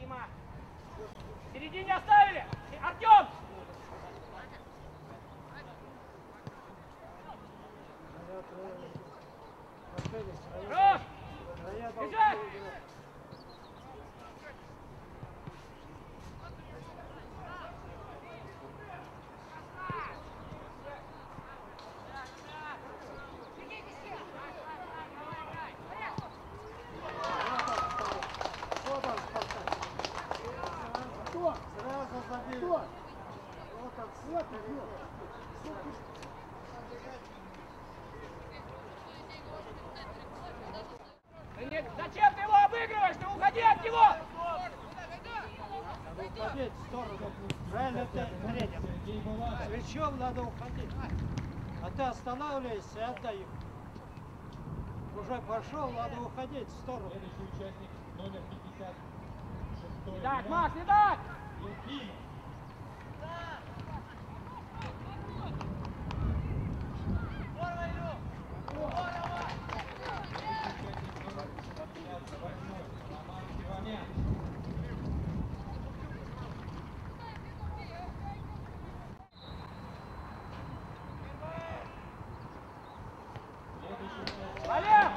Дима. В середине оставили. Артем! Ром! Зачем ты его обыгрываешь? Ты уходи от него! Надо уходить в сторону. Правильно ты тренер. С мячом надо уходить. А ты останавливаешься и отдай. Уже пошел, надо уходить в сторону. Следующий участник номер 56. Не так, Макс, не так! Олег!